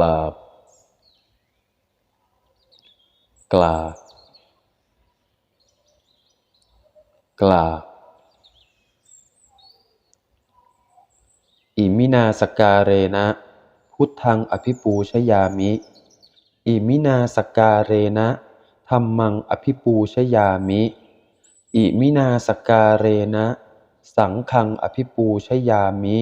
ราบ กราบ กราบ อิมินาสการเรนะ พุทธังอภิปูชยามิ อิมินาสการเรนะธัมมังอภิปูชยามิ อิมินาสการเรนะ สังฆังอภิปูชยามิ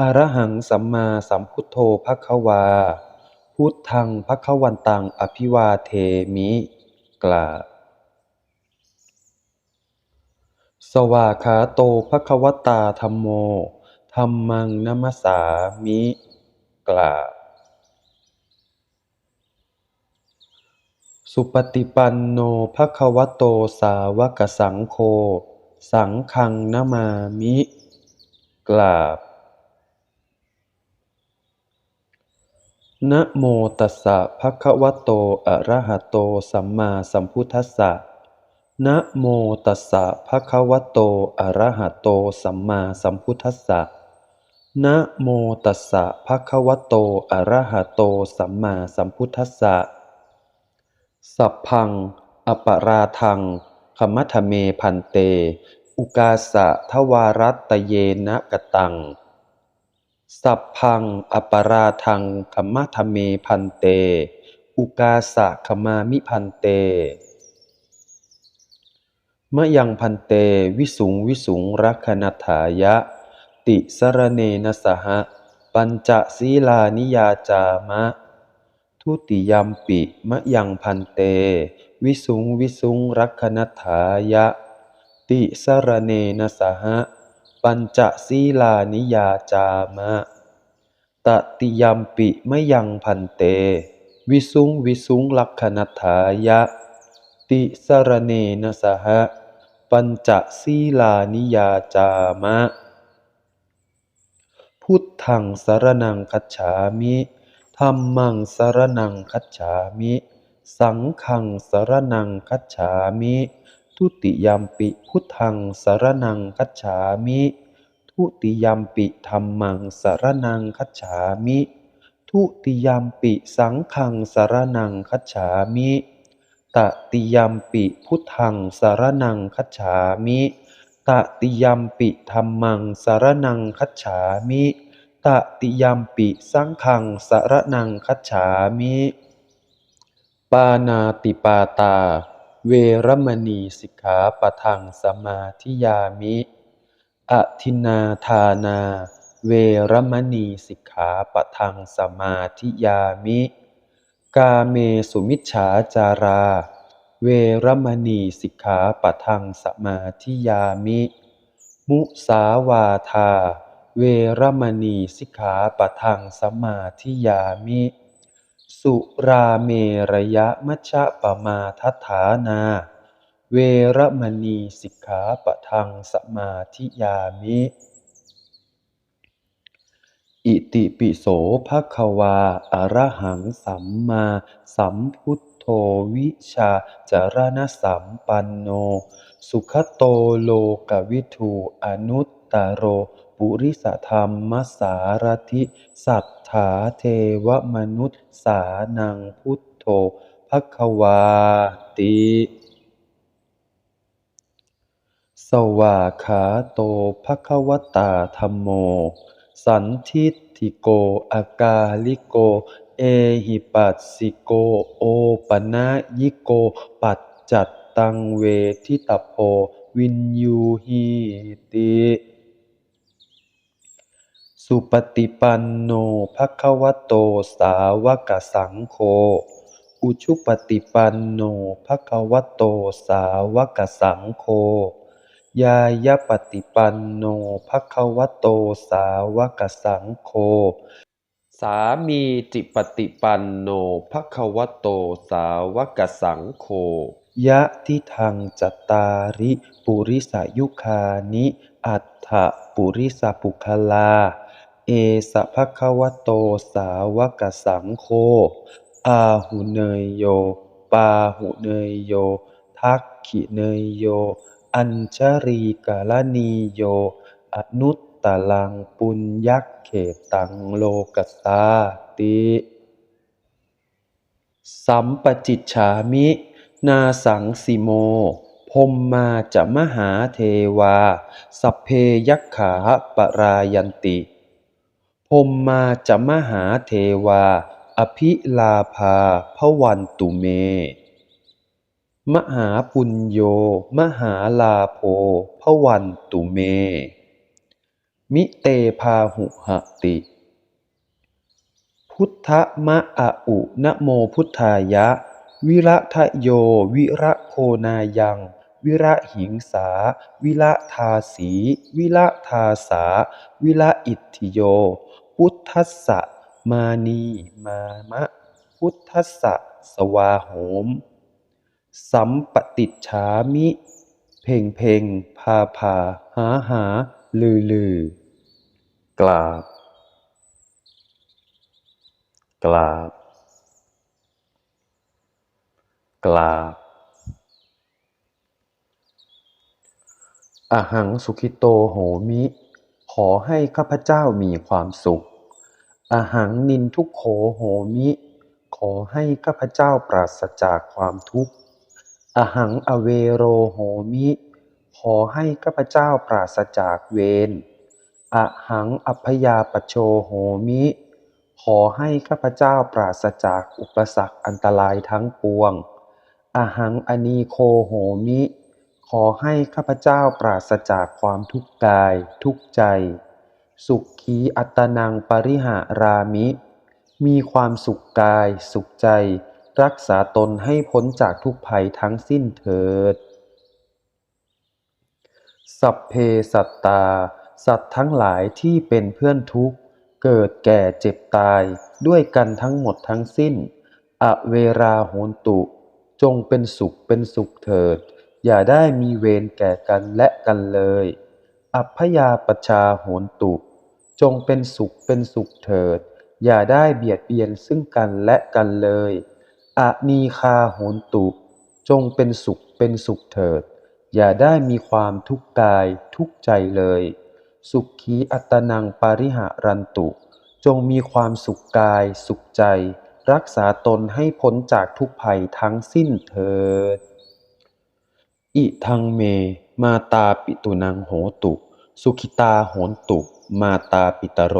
อรหังสัมมาสัมพุทโธภควา พุทธังภควันตังอภิวาเทมิกราสวาขาโตภควตาธัมโมธัมมังนัมสสามิกราสุปฏิปันโนภควโตสาวกสังโฆ สังฆังนามามิกราบ นะโมตัสสะภะคะวะโต อะระหะโต สัมมาสัมพุทธัสสะ นะโมตัสสะภะคะวะโต อะระหะโต สัมมาสัมพุทธัสสะ นะโมตัสสะภะคะวะโต อะระหะโต สัมมาสัมพุทธัสสะ สัพพัง อปราทังขมัทเมพันเต อุกาสะทวารัตตเยนะกตัง สัพพังอปราทังขมัทเมพันเต อุกาสะขมามิพันเตมะยังพันเตวิสุงวิสุงรักขณถายะ ติสรเนนสหะ ปัญจศีลานิยาจามะ ทุติยัมปิมะยังพันเต วิสุงวิสุงรักขณถายะ ติสรเนนสหะ ปัญจศีลานิยาจามะ ตติยมปิมยังพันเต วิสุงวิสุงลักขณถายะ ติสรเนนะสหะ ปัญจศีลานิยาจามะ พุทธังสรณังคัจฉามิธัมมังสรณังคัจฉามิ สังฆังสรณังคัจฉามิ ทุติยัมปิพุทธังสารณังคัจฉามิ ทุติยัมปิธัมมังสารณังคัจฉามิ ทุติยัมปิสังฆังสารณังคัจฉามิตติยัมปิพุทธังสารณังคัจฉามิตติยัมปิธัมมังสารณังคัจฉามิตติยัมปิสังฆังสารณังคัจฉามิ ปานาติปาตา เวรมณีสิกขาปะทังสมาธิยามิอทินาทานา เวรมณีสิกขาปะทังสมาธิยามิ กาเมสุมิจฉาจารา เวรมณีสิกขาปะทังสมาธิยามิ มุสาวาทา เวรมณีสิกขาปะทังสมาธิยามิ สุราเมระยะมัชฌะปมาทัฏฐานา เวรมณีสิกขาปะทังสมาธิยามิ อิติปิโสภคะวาอระหังสัมมาสัมพุทโธวิชาจารณสัมปันโน สุขโตโลกวิทูอนุตตโร ปุริสธรรมสารถิสัท ธาเทวมนุษย์สานังพุทโธภควาติ สวาขาโตภควตาธัมโม สันทิฏฐิโกอากาลิโก เอหิปัสสิโก โอปนะยิโก ปัจจัตตังเวทิตโพวินยูหีติ สุปฏิปันโนภควโตสาวกสังโฆ อุชุปฏิปันโนภควโตสาวกสังโฆ ยายปฏิปันโนภควโตสาวกสังโฆ สามีจิปฏิปันโนภควโตสาวกสังโฆ ยะทิทังจตาริปุริสายุคานิ อัฏฐปุริสปุคลา เอสะภคะวโตสาวกสังโฆ อาหุเนยโย ปาหุเนยโย ทักขิเนยโย อัญชรีกาลนีโย อนุตตตลังปุญญักเขตังโลกัสาติ สัมปจิจฉามิ นาสังสิโมพมมาจะมหาเทวา สัพเพยักขาปรายันติ พมมาจะมหาเทวา อภิลาภาพวันตุเม มหาปุญโย มหาลาโภพวันตุเม มิเตพาหุหติ พุทธมะอะอุนะโมพุทธายะ วิระทะโย วิระโคนายังวิระหิงสา วิระทาสี วิระทาสา วิระอิทธิโย พุทธัสสะมานีมามะ พุทธัสสะสวาโหม สัมปติจฉามิ เพ่งเพ่งพาพาหาหา ลือลือกราบ กราบ กราบ อหังสุขิโตโหมิ อให้ข้าพเจ้ามีความสุข อหังนินทุกโขโหมิ ขอให้ข้าพเจ้าปราศจากความทุกข์ อหังอเวโรโหมิ ขอให้ข้าพเจ้าปราศจากเวร อหังอัพยาปโชโหมิ ขอให้ข้าพเจ้าปราศจากอุปสรรคอันตรายทั้งปวง อหังอนีโคโหมิ ขอให้ข้าพเจ้าปราศจากความทุกข์กาย ทุกใจ สุขีอัตนังปริหารามิ มีความสุขกาย สุขใจ รักษาตนให้พ้นจากทุกภัยทั้งสิ้นเถิด สัพเพสัตตา สัตว์ทั้งหลายที่เป็นเพื่อนทุกข์เกิดแก่เจ็บตายด้วยกันทั้งหมดทั้งสิ้น อเวราโหนตุ จงเป็นสุขเป็นสุขเถิด อย่าได้มีเวรแก่กันและกันเลย อัพยาปชาโหนตุ จงเป็นสุขเป็นสุขเถิด อย่าได้เบียดเบียนซึ่งกันและกันเลยอะนีคาโหนตุ จงเป็นสุขเป็นสุขเถิด อย่าได้มีความทุกข์กายทุกข์ใจเลย สุขีอัตนังปาริหารันตุ จงมีความสุขกายสุขใจ รักษาตนให้พ้นจากทุกภัยทั้งสิ้นเถิด อิทังเม มาตาปิตุนังโหตุ สุขิตาโหนตุ มาตาปิตโร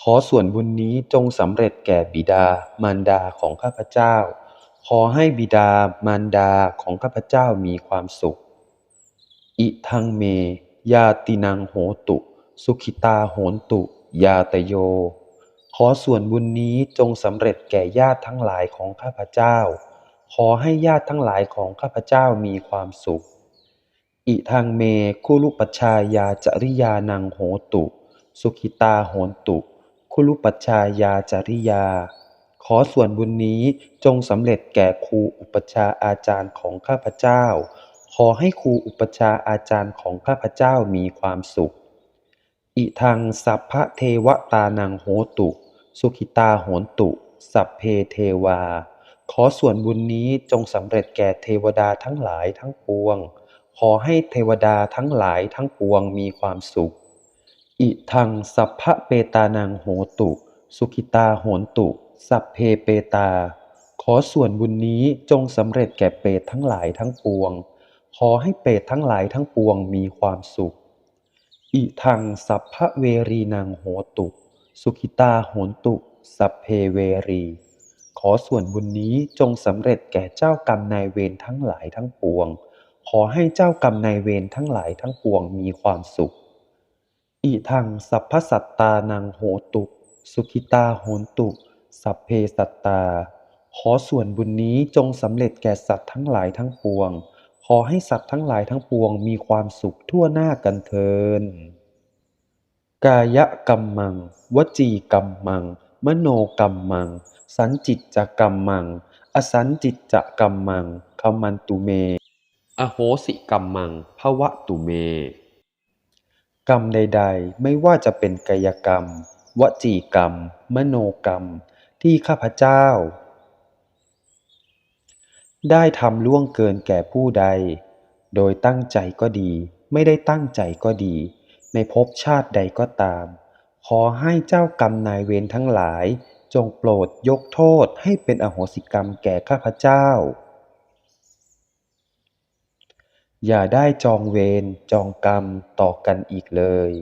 ขอส่วนบุญนี้จงสำเร็จแก่บิดามารดาของข้าพเจ้า ขอให้บิดามารดาของข้าพเจ้ามีความสุข อิทังเม ยาตินังโหตุ สุขิตาโหนตุ ยาตโย ขอส่วนบุญนี้จงสำเร็จแก่ญาติทั้งหลายของข้าพเจ้า ขอให้ญาติทั้งหลายของข้าพเจ้ามีความสุข อิทังเมคุลุปชชายาจริยานังโหตุ สุขิตาโหนตุ คุลุปชชายาจริยา ขอส่วนบุญนี้จงสำเร็จแก่ครูอุปชฌาอาจารย์ของข้าพเจ้า ขอให้ครูอุปชฌาอาจารย์ของข้าพเจ้ามีความสุข อิทังสัพพะเทวตานังโหตุ สุขิตาโหนตุ สัพเพเทวา ขอส่วนบุญนี้จงสำเร็จแก่เทวดาทั้งหลายทั้งปวง ขอให้เทวดาทั้งหลายทั้งปวงมีความสุข อิทังสัพพะเปตานังโหตุ สุขิตาโหนตุ สัพเพเปตา ขอส่วนบุญนี้จงสำเร็จแก่เปตทั้งหลายทั้งปวง ขอให้เปตทั้งหลายทั้งปวงมีความสุข อิทังสัพพะเวรีนังโหตุ สุขิตาโหนตุ สัพเพเวรี ขอส่วนบุญนี้จงสำเร็จแก่เจ้ากรรมนายเวรทั้งหลายทั้งปวง ขอให้เจ้ากรรมนายเวรทั้งหลายทั้งปวงมีความสุขอิทังสัพพสัตตานังโหตุ สุขิตาโหนตุ สัพเพสัตตา ขอส่วนบุญนี้จงสำเร็จแก่สัตว์ทั้งหลายทั้งปวง ขอให้สัตว์ทั้งหลายทั้งปวงมีความสุขทั่วหน้ากันเทินกายกรรมัง วจีกรรมัง มโนกรรมัง สันจิตจกรรมัง อสันจิตจกรรมังคมันตุเม อโหสิกรรมังภวะตุเม กรรมใด ๆ ไม่ว่าจะเป็นกายกรรม วจีกรรม มโนกรรม ที่ข้าพเจ้า ได้ทำล่วงเกินแก่ผู้ใด โดยตั้งใจก็ดี ไม่ได้ตั้งใจก็ดี ในภพชาติใดก็ตาม ขอให้เจ้ากรรมนายเวรทั้งหลาย จงโปรดยกโทษให้เป็นอโหสิกรรมแก่ข้าพเจ้า อย่าได้จองเวรจองกรรมต่อกันอีกเลย